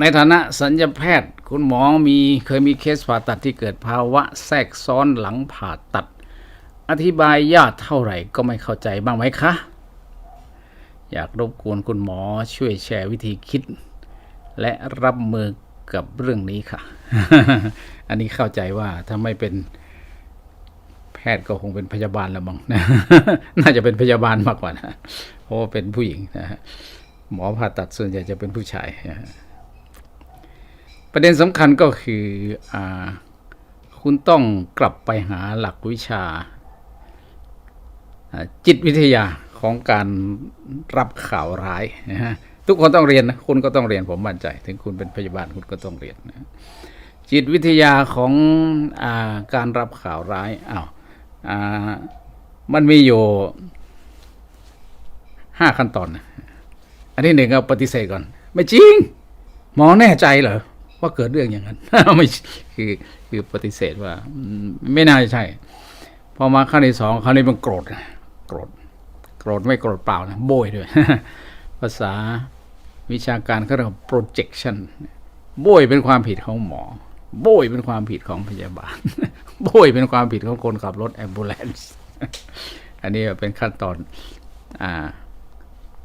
ในฐานะสัญญาแพทย์ คุณหมอมีเคยมีเคสผ่าตัดที่เกิดภาวะแทรกซ้อนหลังผ่าตัด อธิบายยากเท่าไหร่ก็ไม่เข้าใจบ้างไหมคะ อยากรบกวนคุณหมอช่วยแชร์วิธีคิด และรับมือกับเรื่องนี้ค่ะ อันนี้เข้าใจว่าถ้าไม่เป็นแพทย์ก็คงเป็นพยาบาลละมั้งน่าจะเป็นพยาบาลมากกว่านะ เพราะว่าเป็นผู้หญิงนะฮะหมอผ่าตัดส่วนใหญ่จะเป็นผู้ชายนะ ประเด็นสำคัญก็คืออคุณต้องกลับไปหาหลักวิชา จิตวิทยาของการรับข่าวร้ายนะฮะทุกคนต้องเรียนนะคุณก็ต้องเรียนผมมั่นใจ ถึงคุณเป็นพยาบาลคุณก็ต้องเรียนนะจิตวิทยาของอาการรับข่าวร้ายอ้าวมันมีอยู่ห้าขั้นตอนนะอันที่หนึ่งเอาปฏิเสธก่อน ไม่จริง หมอแน่ใจเหรอ ว่าเกิดเรื่องอย่างนั้นไม่คือคือปฏิเสธว่า ไม่น่าจะใช่พอมาขั้นที่สองคราวนี้มันโกรธนะโกรธโกรธไม่โกรธเปล่านะโบยด้วย ภาษาวิชาการเขาเรียกว่า projection โบยเป็นความผิดของหมอ โบยเป็นความผิดของพยาบาล โบยเป็นความผิดของคนขับรถแอมบูเลนส์อันนี้เป็นขั้นตอนอ่า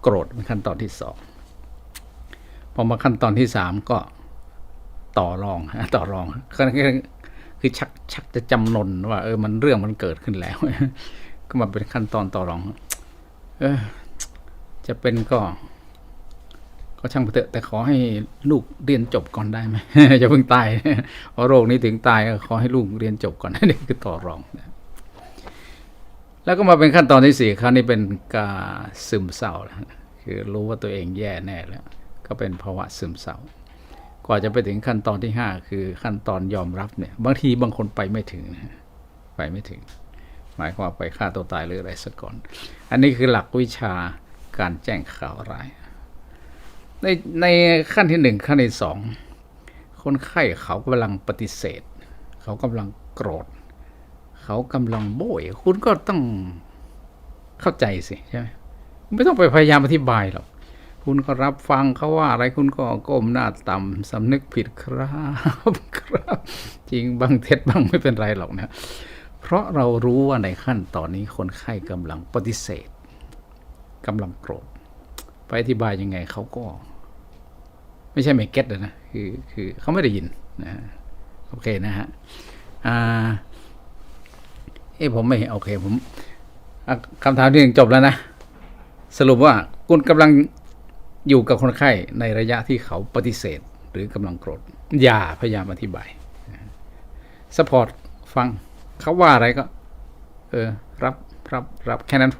โกรธเป็นขั้นตอนที่สองพอมาขั้นตอนที่สามก็ ต่อรองต่อรองคือคือชักชักจะจำนนว่าเออมันเรื่องมันเกิดขึ้นแล้ว ก็มาเป็นขั้นตอนต่อรอง เออ จะเป็นก็ ก็ช่างเถอะแต่ขอให้ลูกเรียนจบก่อนได้ไหมจะเพิ่งตายเพราะโรคนี้ถึงตายก็ขอให้ลูกเรียนจบก่อนนี่คือต่อรองแล้วก็มาเป็นขั้นตอนที่สี่ครั้งนี้เป็นการซึมเศร้าคือรู้ว่าตัวเองแย่แน่แล้ว ก็เป็นภาวะซึมเศร้า กว่าจะไปถึงขั้นตอนที่ห้าคือขั้นตอนยอมรับเนี่ย บางทีบางคนไปไม่ถึงนะไปไม่ถึง หมายความไปฆ่าตัวตายหรืออะไรสักก่อน อันนี้คือหลักวิชาการแจ้งข่าวร้าย ในในขั้นที่หนึ่งขั้นที่สองคนไข้เขากำลังปฏิเสธ เขากำลังโกรธ เขากำลังโบยคุณก็ต้องเข้าใจสิใช่ไหมไม่ต้องไปพยายามอธิบายหรอก คุณก็รับฟังเขาว่าอะไรคุณก็ก้มหน้าต่ำสำนึกผิดครับครับ จริงบางเท็จบางไม่เป็นไรหรอกนะ เพราะเรารู้ว่าในขั้นตอนนี้คนไข้กำลังปฏิเสธกำลังโกรธไปอธิบายยังไงเขาก็ ไม่ใช่ไม่เก็ตนะคือคือเขาไม่ได้ยินนะโอเคนะฮะอ่าเอ้ผมไม่โอเคผมคำถามที่หนึ่งจบแล้วนะ สรุปว่าคุณกำลัง อยู่กับคนไข้ในระยะที่เขาปฏิเสธหรือกำลังโกรธอย่าพยายามอธิบายสปอร์ตฟังเขาว่าอะไรก็ เออ รับรับรับแค่นั้นพอ